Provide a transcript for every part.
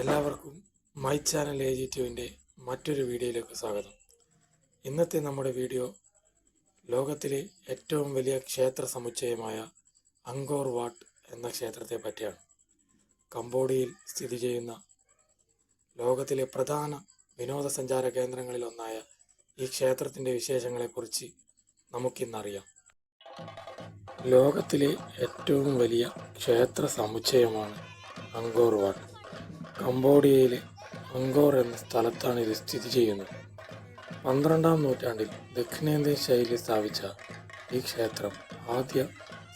എല്ലാവർക്കും my channel A G ടുവിന്റെ മറ്റൊരു വീഡിയോയിലേക്ക് സ്വാഗതം. ഇന്നത്തെ നമ്മുടെ വീഡിയോ ലോകത്തിലെ ഏറ്റവും വലിയ ക്ഷേത്ര സമുച്ചയമായ അങ്കോർ വാട്ട് എന്ന ക്ഷേത്രത്തെ പറ്റിയാണ്. കംബോഡിയയിൽ സ്ഥിതി ചെയ്യുന്ന ലോകത്തിലെ പ്രധാന വിനോദസഞ്ചാര കേന്ദ്രങ്ങളിലൊന്നായ ഈ ക്ഷേത്രത്തിന്റെ വിശേഷങ്ങളെക്കുറിച്ച് നമുക്കിന്നറിയാം. ലോകത്തിലെ ഏറ്റവും വലിയ ക്ഷേത്ര സമുച്ചയമാണ് അങ്കോർ വാട്ട്. കംബോഡിയയിലെ അങ്കോർ എന്ന സ്ഥലത്താണ് ഇത് സ്ഥിതി ചെയ്യുന്നത്. പന്ത്രണ്ടാം നൂറ്റാണ്ടിൽ ദക്ഷിണേന്ത്യൻ ശൈലി സ്ഥാപിച്ച ഈ ക്ഷേത്രം ആദ്യ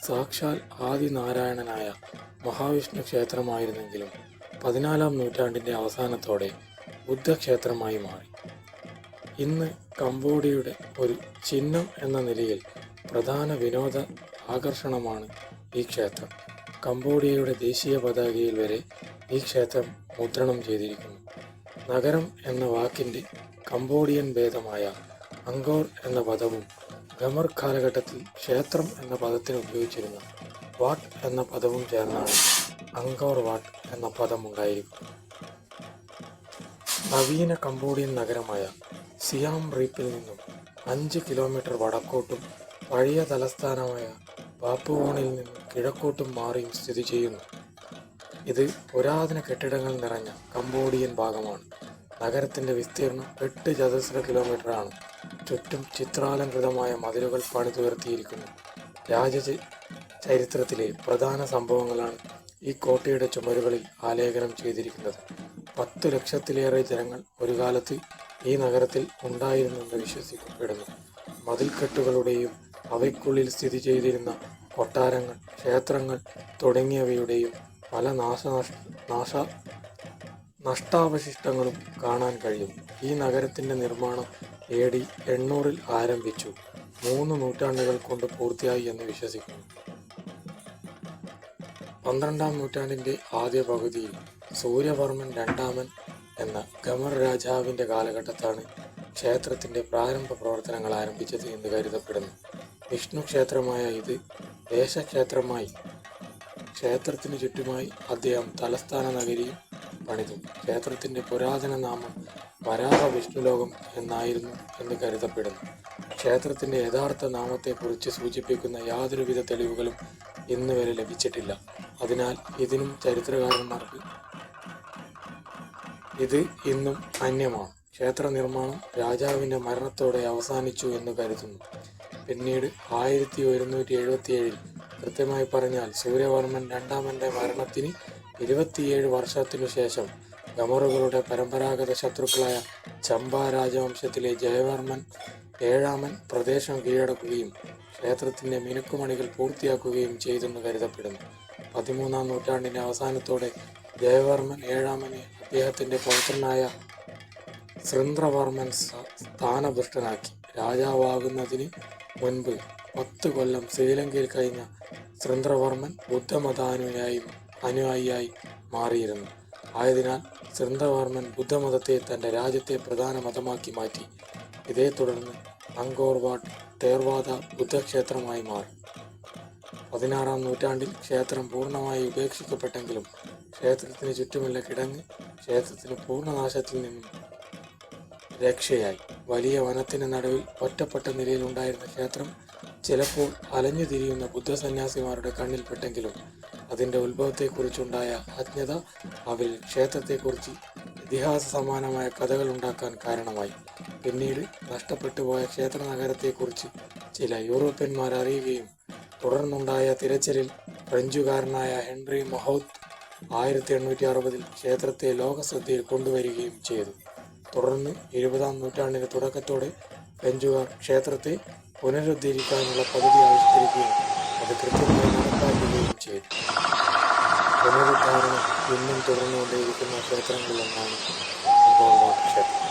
സാക്ഷാൽ ആദിനാരായണനായ മഹാവിഷ്ണു ക്ഷേത്രമായിരുന്നെങ്കിലും പതിനാലാം നൂറ്റാണ്ടിന്റെ അവസാനത്തോടെ ബുദ്ധക്ഷേത്രമായി മാറി. ഇന്ന് കംബോഡിയയുടെ ഒരു ചിഹ്നം എന്ന നിലയിൽ പ്രധാന വിനോദ ആകർഷണമാണ് ഈ ക്ഷേത്രം. കംബോഡിയയുടെ ദേശീയ പതാകയിൽ വരെ ഈ ക്ഷേത്രം മുദ്രണം ചെയ്തിരിക്കുന്നു. നഗരം എന്ന വാക്കിന്റെ കംബോഡിയൻ ഭേദമായ അങ്കോർ എന്ന പദവും ഗമർ കാലഘട്ടത്തിൽ ക്ഷേത്രം എന്ന പദത്തിന് ഉപയോഗിച്ചിരുന്ന വാട്ട് എന്ന പദവും ചേർന്നാണ് അങ്കോർ വാട്ട് എന്ന പദം ഉണ്ടായിരിക്കുന്നത്. നവീന കംബോഡിയൻ നഗരമായ സിയാം റീപ്പിൽ നിന്നും അഞ്ച് കിലോമീറ്റർ വടക്കോട്ടും പഴയ തലസ്ഥാനമായ പാപ്പുവോണിൽ നിന്നും കിഴക്കോട്ടും മാറിയും സ്ഥിതി ചെയ്യുന്നു. ഇത് പുരാതന കെട്ടിടങ്ങൾ നിറഞ്ഞ കംബോഡിയൻ ഭാഗമാണ്. നഗരത്തിന്റെ വിസ്തീർണം എട്ട് ചതുരശ്ര കിലോമീറ്ററാണ്. ചുറ്റും ചിത്രാലംകൃതമായ മതിലുകൾ പണിതുയർത്തിയിരിക്കുന്നു. രാജ ചരിത്രത്തിലെ പ്രധാന സംഭവങ്ങളാണ് ഈ കോട്ടയുടെ ചുമരുകളിൽ ആലേഖനം ചെയ്തിരിക്കുന്നത്. പത്ത് ലക്ഷത്തിലേറെ ജനങ്ങൾ ഒരു കാലത്ത് ഈ നഗരത്തിൽ ഉണ്ടായിരുന്നെന്ന് വിശ്വസിക്കപ്പെടുന്നു. മതിൽക്കെട്ടുകളുടെയും അവയ്ക്കുള്ളിൽ സ്ഥിതി ചെയ്തിരുന്ന കൊട്ടാരങ്ങൾ ക്ഷേത്രങ്ങൾ തുടങ്ങിയവയുടെയും പല നാശനഷ്ട നാശ നഷ്ടാവശിഷ്ടങ്ങളും കാണാൻ കഴിയും. ഈ നഗരത്തിന്റെ നിർമ്മാണം എ ഡി എണ്ണൂറിൽ ആരംഭിച്ചു. മൂന്ന് നൂറ്റാണ്ടുകൾ കൊണ്ട് പൂർത്തിയായി എന്ന് വിശ്വസിക്കുന്നു. പന്ത്രണ്ടാം നൂറ്റാണ്ടിന്റെ ആദ്യ പകുതിയിൽ സൂര്യവർമ്മൻ രണ്ടാമൻ എന്ന ഗമർ രാജാവിന്റെ കാലഘട്ടത്താണ് ക്ഷേത്രത്തിന്റെ പ്രാരംഭ പ്രവർത്തനങ്ങൾ ആരംഭിച്ചത് എന്ന് കരുതപ്പെടുന്നു. വിഷ്ണു ക്ഷേത്രമായ ഇത് ദേശക്ഷേത്രമായി ക്ഷേത്രത്തിന് ചുറ്റുമായി അദ്ദേഹം തലസ്ഥാന നഗരിയും പണിതു. ക്ഷേത്രത്തിന്റെ പുരാതന നാമം വരാഹ വിഷ്ണുലോകം എന്നായിരുന്നു എന്ന് കരുതപ്പെടുന്നു. ക്ഷേത്രത്തിന്റെ യഥാർത്ഥ നാമത്തെക്കുറിച്ച് സൂചിപ്പിക്കുന്ന യാതൊരുവിധ തെളിവുകളും ഇന്ന് വരെ ലഭിച്ചിട്ടില്ല. അതിനാൽ ഇതിനും ചരിത്രകാരന്മാർക്ക് ഇത് ഇന്നും അന്യമാണ്. ക്ഷേത്ര നിർമ്മാണം രാജാവിന്റെ മരണത്തോടെ അവസാനിച്ചു എന്ന് കരുതുന്നു. പിന്നീട് ആയിരത്തി ഒരുന്നൂറ്റി എഴുപത്തിയേഴിൽ കൃത്യമായി പറഞ്ഞാൽ സൂര്യവർമ്മൻ രണ്ടാമന്റെ മരണത്തിന് ഇരുപത്തിയേഴ് വർഷത്തിനു ശേഷം ഗമറുകളുടെ പരമ്പരാഗത ശത്രുക്കളായ ചമ്പ രാജവംശത്തിലെ ജയവർമ്മൻ ഏഴാമൻ പ്രദേശം കീഴടക്കുകയും ക്ഷേത്രത്തിന്റെ മിനുക്കുമണികൾ പൂർത്തിയാക്കുകയും ചെയ്തെന്ന് കരുതപ്പെടുന്നു. പതിമൂന്നാം നൂറ്റാണ്ടിന്റെ അവസാനത്തോടെ ജയവർമ്മൻ ഏഴാമനെ അദ്ദേഹത്തിന്റെ പൗത്രനായ ശൃന്ദ്രവർമ്മൻ സ്ഥാനഭൃഷ്ടനാക്കി രാജാവാകുന്നതിന് മുൻപ് പത്ത് കൊല്ലം ശ്രീലങ്കയിൽ കഴിഞ്ഞ സുരേന്ദ്രവർമ്മൻ ബുദ്ധമതാനുയായി അനുയായിയായി മാറിയിരുന്നു. ആയതിനാൽ സുരേന്ദ്രവർമ്മൻ ബുദ്ധമതത്തെ തന്റെ രാജ്യത്തെ പ്രധാന മതമാക്കി മാറ്റി. ഇതേ തുടർന്ന് അങ്കോർവാട്ട് തേർവാദ ബുദ്ധക്ഷേത്രമായി മാറി. പതിനാറാം നൂറ്റാണ്ടിൽ ക്ഷേത്രം പൂർണമായി ഉപേക്ഷിക്കപ്പെട്ടെങ്കിലും ക്ഷേത്രത്തിന് ചുറ്റുമുള്ള കിടങ്ങ് ക്ഷേത്രത്തിന് പൂർണനാശത്തിൽ നിന്നും രക്ഷയായി. വലിയ വനത്തിന് നടുവിൽ ഒറ്റപ്പെട്ട നിലയിലുണ്ടായിരുന്ന ക്ഷേത്രം ചിലപ്പോൾ അലഞ്ഞു തിരിയുന്ന ബുദ്ധസന്യാസിമാരുടെ കണ്ണിൽപ്പെട്ടെങ്കിലും അതിന്റെ ഉത്ഭവത്തെക്കുറിച്ചുണ്ടായ അജ്ഞത അവരിൽ ക്ഷേത്രത്തെക്കുറിച്ച് ഇതിഹാസ സമാനമായ കഥകൾ ഉണ്ടാക്കാൻ കാരണമായി. പിന്നീട് നഷ്ടപ്പെട്ടു പോയ ക്ഷേത്ര നഗരത്തെക്കുറിച്ച് ചില യൂറോപ്യന്മാർ അറിയുകയും തുടർന്നുണ്ടായ തിരച്ചിലിൽ ഫ്രഞ്ചുകാരനായ ഹെൻറി മഹൌത്ത് ആയിരത്തി എണ്ണൂറ്റി അറുപതിൽ ക്ഷേത്രത്തെ ലോകശ്രദ്ധയിൽ കൊണ്ടുവരികയും ചെയ്തു. തുടർന്ന് ഇരുപതാം നൂറ്റാണ്ടിന്റെ തുടക്കത്തോടെ ഫ്രഞ്ചുകാർ ക്ഷേത്രത്തെ പുനരുദ്ധരിക്കാനുള്ള പദ്ധതി ആവിഷ്കരിക്കുകയും അത് കൃത്യമായി നടപ്പാക്കുകയും ചെയ്തു. പുനരുദ്ധാരണം ഇന്നും തുടർന്നുകൊണ്ടേയിരിക്കുന്ന ക്ഷേത്രങ്ങളിലൊന്നാണ് ഗോൾവാട്ട് വാട്ട് ക്ഷേത്രം.